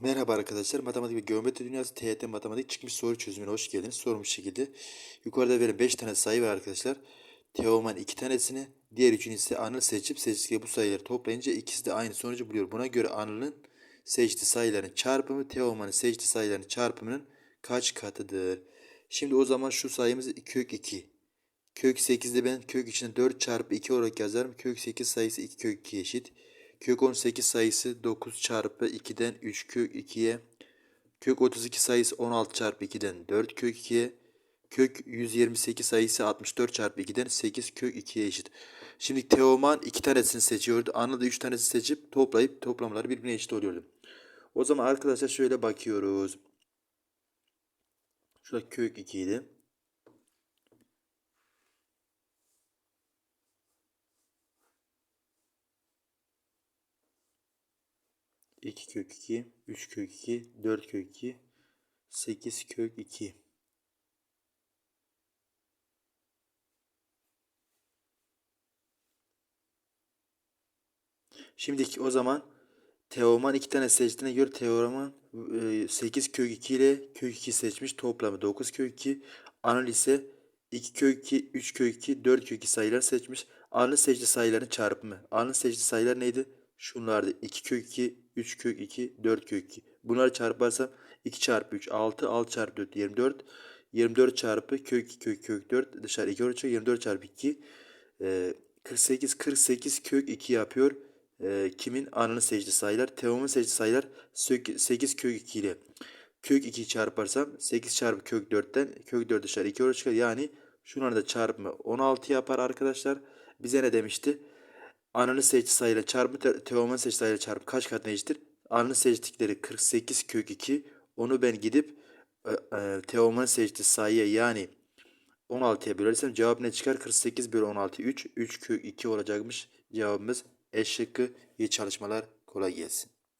Merhaba arkadaşlar. Matematik ve Geometri Dünyası TYT Matematik çıkmış soru çözümüne hoş geldiniz. Sormuş şekilde. Yukarıda verilen 5 tane sayı var arkadaşlar. Teoman 2 tanesini, diğer üçünü ise Anıl seçip seçtikleri bu sayıları toplayınca ikisi de aynı sonucu buluyor. Buna göre Anıl'ın seçtiği sayıların çarpımı Teoman'ın seçtiği sayıların çarpımının kaç katıdır? Şimdi o zaman şu sayımız kök 2. Kök 8'de ben kök içine 4 çarpı 2 olarak yazarım. Kök 8 sayısı 2 kök 2 eşit. Kök 18 sayısı 9 çarpı 2'den 3 kök 2'ye. Kök 32 sayısı 16 çarpı 2'den 4 kök 2'ye. Kök 128 sayısı 64 çarpı 2'den 8 kök 2'ye eşit. Şimdi Teoman 2 tanesini seçiyordu. Anıl da 3 tanesini seçip toplayıp toplamları birbirine eşit oluyordu. O zaman arkadaşlar şöyle bakıyoruz. Şurada kök 2 idi. 2 kök 2, 3 kök 2, 4 kök 2, 8 kök 2. Şimdi o zaman Teoman iki tane seçtiğine göre Teoman 8 kök 2 ile kök 2 seçmiş. Toplamı 9 kök 2. Anıl ise 2 kök 2, 3 kök 2, 4 kök 2 sayılar seçmiş. Anıl seçtiği sayıların çarpımı. Anıl seçtiği sayılar neydi? Şunlardı. 2 kök 2, 3 kök 2, 4 kök 2. Bunları çarparsam 2 çarpı 3 6, 6 çarpı 4 24. 24 çarpı kök 2 kök kök 4 dışarı 2 olacak. 24 çarpı 2 e, 48 48 kök 2 yapıyor. E, kimin anını seçti sayılar? Teomun seçti sayılar 8 kök 2 ile kök 2 çarparsam 8 çarpı kök 4'ten kök 4 dışarı 2 olacak. Yani şunların da çarpımı 16 yapar arkadaşlar. Bize ne demişti? Ananı seçti sayıyla çarpı Teoman seçti sayıyla çarpı kaç katına eşittir? Ananı seçtikleri 48 kök 2. Onu ben gidip e, e, Teoman seçti sayıya yani 16'ya bölersem cevap ne çıkar? 48 bölü 16 3. 3 kök 2 olacakmış. Cevabımız E şıkkı. Çalışmalar. Kolay gelsin.